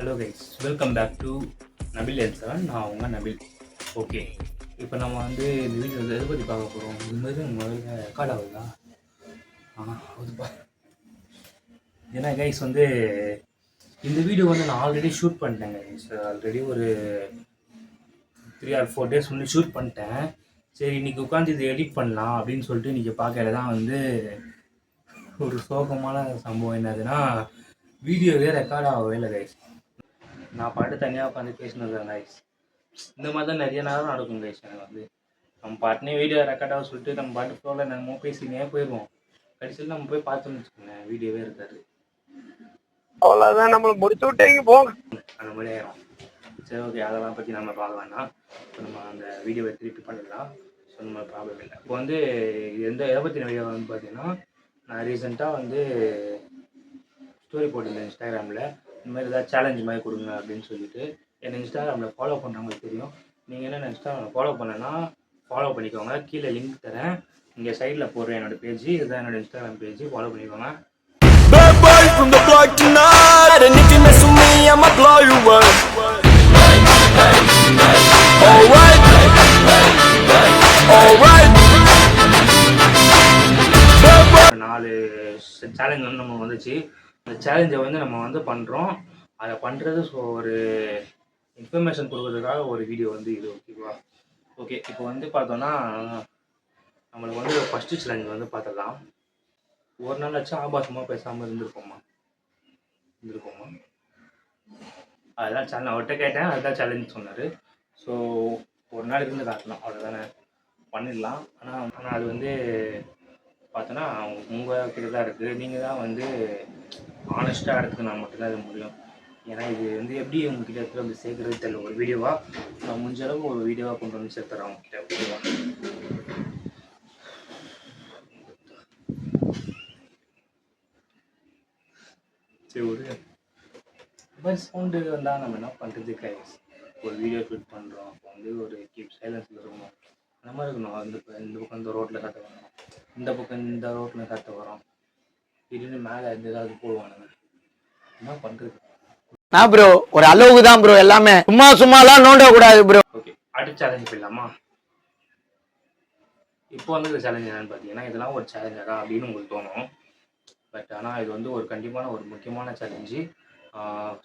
Hello guys welcome back to Nabil L seven நான் உங்கள் நபில் okay இப்போ நம்ம வந்து இந்த வீடியோ எதை பற்றி பார்க்க போகிறோம் இது மாதிரி முதல்ல ரெக்கார்ட் ஆகுதா? ஆ ஆகுதுப்பா ஏன்னா கைஸ் வந்து இந்த வீடியோ வந்து நான் ஆல்ரெடி ஷூட் பண்ணிட்டேன் கைஸ் ஆல்ரெடி ஒரு த்ரீ ஆர் ஃபோர் டேஸ் முன்னாடி ஷூட் பண்ணிட்டேன். சரி இன்றைக்கி உட்காந்து இதை எடிட் பண்ணலாம் அப்படின்னு சொல்லிட்டு இன்றைக்கி பார்க்கல தான் வந்து ஒரு சோகமான சம்பவம் என்னதுன்னா வீடியோவே ரெக்கார்ட் ஆகவே இல்லை கைஸ் நான் பாட்டு தனியாக உட்காந்து பேசினது கைஸ் இந்த மாதிரி தான் நிறைய நேரம் நடக்கும் கைஸ் எனக்கு வந்து. நம்ம பாட்டுனே வீடியோ ரெக்கார்ட் ஆக சொல்லிட்டு நம்ம பாட்டு ஃப்ளோவில் நம்ம பேசினே போயிடுவோம். கடைசியில் நம்ம போய் பார்த்தோம்னு வச்சுக்கோங்க வீடியோவே இருக்காது. அவ்வளவுதான் நம்மள முடிச்சு விட்டீங்க போங்க. அந்த மாதிரி ஆயிரும். சரி ஓகே அதெல்லாம் பற்றி நம்ம பார்க்க வேணாம் இப்போ நம்ம அந்த வீடியோவை திருப்பி பண்ணிடலாம். ஸோ நம்ம ப்ராப்ளம் இல்லை. இப்போ வந்து எந்த எதை பற்றின வீடியோ வந்து பார்த்தீங்கன்னா நான் ரீசெண்டாக வந்து ஸ்டோரி போட்டிருந்தேன் இன்ஸ்டாகிராமில் இந்த மாதிரி ஏதாவது சேலஞ்ச் மாதிரி கொடுங்க அப்படின்னு சொல்லிட்டு என்னை இன்ஸ்டாகிராமில் ஃபாலோ பண்ணுறவங்களுக்கு தெரியும். நீங்கள் என்ன இன்ஸ்டாகிராமில் ஃபாலோ பண்ணனா ஃபாலோ பண்ணிக்கோங்க. கீழே லிங்க் தரேன். இங்கே சைடில் போடுறேன் என்னோட பேஜ் இதுதான் என்னோட இன்ஸ்டாகிராம் பேஜ் ஃபாலோ பண்ணிக்கோங்க. From the block tonight, and if you mess with me, I'ma blow you up. Alright, alright. நாலு சேலஞ்ச் வந்து நம்ம வந்துச்சு. அந்த சேலஞ்சை வந்து நம்ம வந்து பண்ணுறோம் அதை பண்ணுறது ஸோ ஒரு இன்ஃபர்மேஷன் கொடுக்கறதுக்காக ஒரு வீடியோ வந்து இது ஓகேவா ஓகே இப்போ வந்து பார்த்தோன்னா நம்மளுக்கு வந்து ஃபஸ்ட்டு சேலஞ்ச் வந்து பார்த்துடலாம். ஒரு நாள் ஆச்சு ஆபாசமாக பேசாமல் இருந்திருப்போமா? இருந்திருக்கோமா அதுதான் சேலஞ்ச் அவர்கிட்ட கேட்டேன் அதுதான் சேலஞ்ச் சொன்னார். ஸோ ஒரு நாள் இருந்து காட்டலாம் அவ்வளோதானே பண்ணிடலாம். ஆனால் ஆனால் அது வந்து பார்த்தோன்னா உங்கள் கிட்ட தான் இருக்குது நீங்கள் தான் வந்து ஆனஸ்ட்டாக எடுத்துக்கினா மட்டும்தான் இது முடியும். ஏன்னா இது வந்து எப்படி உங்ககிட்ட இருக்கிற வந்து சேர்க்குறது தெரியல ஒரு வீடியோவாக நான் முடிஞ்ச அளவுக்கு ஒரு வீடியோவாக கொண்டு வந்து சேர்த்துறேன் உங்ககிட்ட ஓகேவா சரி ஒரு மாதிரி சவுண்டு வந்தால் நம்ம என்ன பண்ணுறது கைஸ் ஒரு வீடியோ ஷூட் பண்ணுறோம் அப்போ வந்து ஒரு கீப் சைலன்ஸில் இருக்கணும். அந்த மாதிரி இருக்கணும். அந்த பக்கம் இந்த பக்கம் இந்த ரோட்டில் சத்தம் வரோம். இந்த பக்கம் இந்த ரோட்டில் சத்தம் வரோம். திடீர்னு மேலே இருந்து ஏதாவது போடுவானுங்க என்ன பண்ணுறது நான் ப்ரோ ஒரு அளவுக்கு தான் ப்ரோ எல்லாமே. சும்மா சும்மாலாம் நோண்ட கூடாது ப்ரோ ஓகே அடுத்த சேலஞ்ச் போயிடலாமா? இப்போ வந்து இந்த சேலஞ்ச் என்னன்னு பார்த்தீங்கன்னா இதெல்லாம் ஒரு சேலஞ்சரா அப்படின்னு உங்களுக்கு தோணும். பட் ஆனால் இது வந்து ஒரு கண்டிப்பான ஒரு முக்கியமான சேலஞ்சு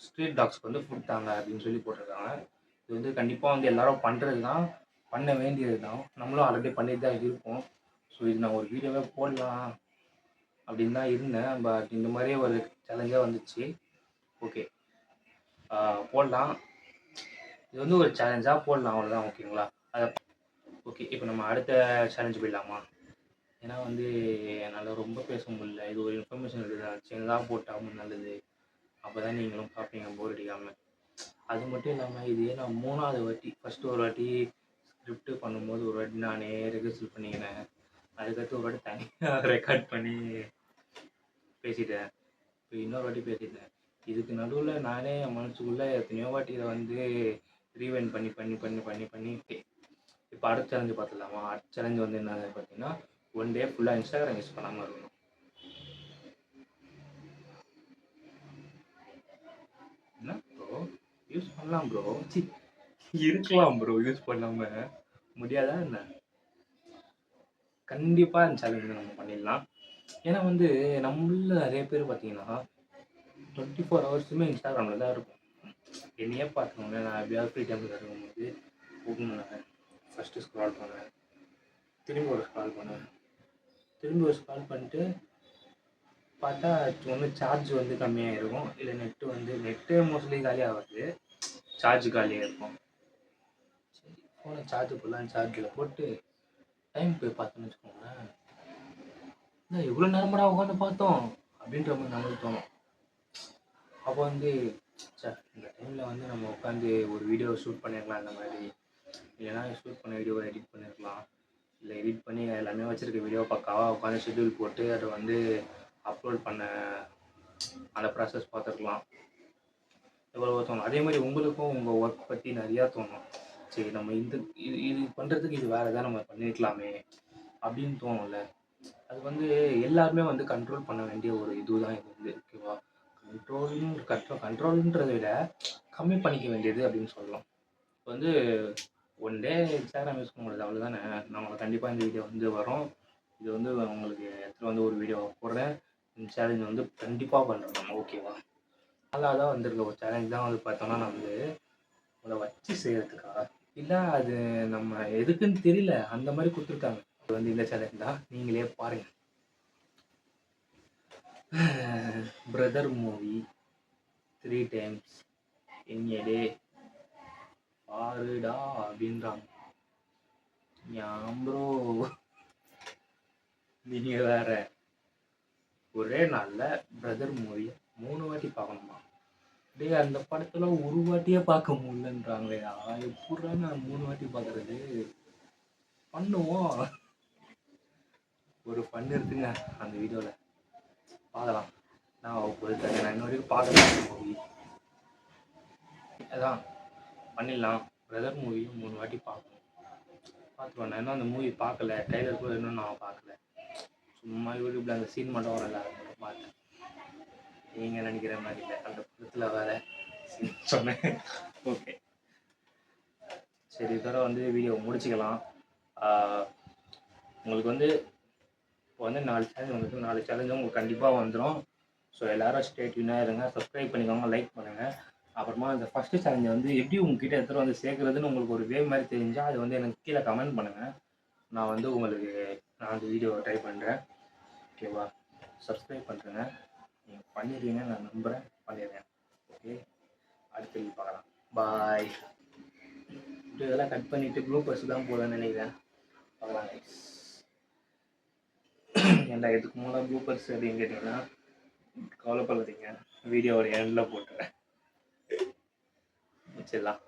ஸ்ட்ரீட் டாக்ஸ்க்கு வந்து ஃபுட் தாங்க அப்படின்னு சொல்லி போட்டிருக்காங்க. இது வந்து கண்டிப்பாக வந்து எல்லாரும் பண்ணுறது தான் பண்ண வேண்டியது தான். நம்மளும் ஆல்ரெடி பண்ணிட்டு தான் இருக்கோம் ஸோ இது நான் ஒரு வீடியோவே போடலாம். அப்படின்னு தான் இருந்தேன். பட் இந்த மாதிரியே ஒரு சேலஞ்சாக வந்துச்சு. ஓகே போடலாம். இது வந்து ஒரு சேலஞ்சாக போடலாம். அவ்வளோதான் ஓகேங்களா அதை ஓகே இப்போ நம்ம அடுத்த சேலஞ்சு போயிடலாமா? ஏன்னா வந்து என்னால் ரொம்ப பேச முடியல. இது ஒரு இன்ஃபர்மேஷன் இருக்குது சின்னதாக போட்டால் நல்லது. அப்போ தான் நீங்களும் பார்ப்பீங்க. போர் அடிக்காமல் அது மட்டும் இல்லாமல் இதே நான் மூணாவது வாட்டி ஃபஸ்ட்டு ஒரு வாட்டி ஸ்கிரிப்ட் பண்ணும்போது ஒரு வாட்டி நானே ரிஹர்சல் பண்ணிக்கினேன் அதுக்கடுத்து ஒரு வாட்டி தனியாக ரெக்கார்ட் பண்ணி பேசிட்டேன். இப்போ இன்னொரு வாட்டி பேசிட்டேன். இதுக்கு நடுவில் நானே என் மனசுக்குள்ளே எத்தனையோ வாட்டி இதை வந்து ரீவைண்ட் பண்ணி பண்ணி பண்ணி பண்ணி பண்ணிட்டேன் இப்போ அடுத்த சேலஞ்சு பார்த்துடலாமா? அடுத்த சேலஞ்சு வந்து என்னது பார்த்தீங்கன்னா ஒன் டே ஃபுல்லாக இன்ஸ்டாகிராம் யூஸ் பண்ணாமல் இருக்கணும். என்ன ப்ரோ யூஸ் பண்ணலாம் ப்ரோ சி இருக்கலாம் ப்ரோ யூஸ் பண்ணாமல் முடியாதா என்ன? கண்டிப்பாக இந்த சேலஞ்சு நம்ம பண்ணிடலாம். ஏன்னா வந்து நம்மள நிறைய பேர் பார்த்தீங்கன்னா டுவெண்ட்டி ஃபோர் ஹவர்ஸுமே இன்ஸ்டாகிராமில் தான் இருக்கும். என்னையே பார்த்துக்கோங்க நான் எப்படியாவது ஃப்ரீ டைமில் இருக்கும்போது ஓப்பன் பண்ணுவேன் ஃபஸ்ட்டு ஸ்க்ரால் பண்ணுவேன் திரும்பி ஒரு ஸ்க்ரால் பண்ணுவேன் திரும்பி ஒரு ஸ்க்ரால் பண்ணிட்டு பார்த்தா ஒன்று சார்ஜ் வந்து கம்மியாக இருக்கும் இல்லை நெட்டு வந்து நெட்டு மோஸ்ட்லி காலியாகாது சார்ஜ் காலியாக இருக்கும். சரி ஃபோனை சார்ஜ் போடலாம் சார்ஜில் போட்டு டைம் போய் பார்த்தோன்னு வச்சுக்கோங்களேன். இவ்வளோ நேரமாடா உட்காந்து பார்த்தோம் அப்படின்ற மாதிரி நம்மளுக்கு தோணும். அப்போ வந்து சார் இந்த டைமில் வந்து நம்ம உட்காந்து ஒரு வீடியோ ஷூட் பண்ணியிருக்கலாம் இந்த மாதிரி. இல்லைன்னா ஷூட் பண்ண வீடியோவை எடிட் பண்ணியிருக்கலாம் இல்லை எடிட் பண்ணி எல்லாமே வச்சுருக்க வீடியோ பக்காவாக உட்காந்து ஷெட்யூல் போட்டு அதை வந்து அப்லோட் பண்ண அந்த ப்ராசஸ் பார்த்துருக்கலாம். எவ்வளோ தோணும். அதே மாதிரி உங்களுக்கும் உங்கள் ஒர்க் பற்றி நிறையா தோணும். சரி நம்ம இந்த இது இது பண்ணுறதுக்கு இது வேறு எதாவது நம்ம பண்ணியிருக்கலாமே அப்படின்னு தோணும்ல. அது வந்து எல்லாருமே வந்து கண்ட்ரோல் பண்ண வேண்டிய ஒரு இதுதான் இது வந்து ஓகேவா கண்ட்ரோல்னு கண்ட்ரோல் கண்ட்ரோல்ன்றதை விட கம்மி பண்ணிக்க வேண்டியது அப்படின்னு சொல்லலாம். இப்போ வந்து ஒன் டே இன்ஸ்டாகிராம் யூஸ் பண்ண முடியாது அவ்வளோதானே நம்ம கண்டிப்பாக இந்த வீடியோ வந்து வரும். இது வந்து உங்களுக்கு எடுத்துகிட்டு வந்து ஒரு வீடியோ போடுறேன். இந்த சேலஞ்ச் வந்து கண்டிப்பாக பண்ணுறோம் நம்ம ஓகேவா நல்லா தான் வந்திருக்க. ஒரு சேலஞ்ச் தான் வந்து பார்த்தோம்னா நான் வந்து உங்களை வச்சு செய்கிறதுக்கா இல்லை அது நம்ம எதுக்குன்னு தெரியல. அந்த மாதிரி கொடுத்துருக்காங்க. வந்து இந்த சேனல் தான் நீங்களே பாருங்கள் brother movie three times in day பாருடா அப்படின்றாங்க ப்ரோ நீங்க வேற. ஒரே நாளில் பிரதர் மூவியை மூணு வாட்டி பார்க்கணுமா? டே அந்த படத்துல ஒரு வாட்டியே பார்க்க முடியலன்றாங்களே. எப்படா நான் மூணு வாட்டி பார்க்கறது? பண்ணுவோம். ஒரு பண்ணு இருக்குங்க அந்த வீடியோவில் பார்க்கலாம் நான் போய் தரேன். நான் இன்னொரு வரைக்கும் பார்க்கலாம் மூவி அதான் பண்ணிடலாம். பிரதர் மூவியும் மூணு வாட்டி பார்க்கணும் பார்த்துக்கோ நான் இன்னும் அந்த மூவி பார்க்கல டைலர் கூட இன்னும் நான் பார்க்கல சும்மா யூடியூப்ல அந்த சீன் மட்டும் வரல. மட்டும் பார்த்தேன் நீங்கள் நினைக்கிற மாதிரி இல்லை. அந்த படத்தில் வேற சொன்னேன். ஓகே சரி இதோட வந்து வீடியோ முடிச்சுக்கலாம். உங்களுக்கு வந்து இப்போ வந்து நாலு சேனல் உங்களுக்கு நாலு சேலஞ்சு உங்களுக்கு கண்டிப்பாக வந்துடும் ஸோ எல்லாரும் ஸ்டேட்யூனாக இருங்க. சப்ஸ்கிரைப் பண்ணிக்கோங்க. லைக் பண்ணுங்கள் அப்புறமா அந்த ஃபஸ்ட்டு சேலஞ்சை வந்து எப்படி உங்ககிட்ட எடுத்துகிட்டு வந்து சேர்க்குறதுன்னு உங்களுக்கு ஒரு வே மாதிரி தெரிஞ்சால் அது வந்து எனக்கு கீழே கமெண்ட் பண்ணுங்கள் நான் வந்து உங்களுக்கு நான் அந்த வீடியோவை ட்ரை பண்ணுறேன் ஓகேவா சப்ஸ்கிரைப் பண்ணுறேங்க நீங்கள் பண்ணிடுறீங்கன்னு நான் நம்புகிறேன் பண்ணிடுறேன். ஓகே அடுத்த பார்க்கலாம். பாய் இதெல்லாம் கட் பண்ணிவிட்டு ப்ளூபர்ஸ் தான் போதும்னு நினைக்கிறேன். பார்க்கலாம் guys. ஏன்டா இதுக்கு மூலம் ப்ளூபர்ஸ் அப்படின்னு கேட்டிங்கன்னா கவலைப்படாதீங்க. வீடியோவோட எண்டில் போட்டுறேன். வச்சிடலாம்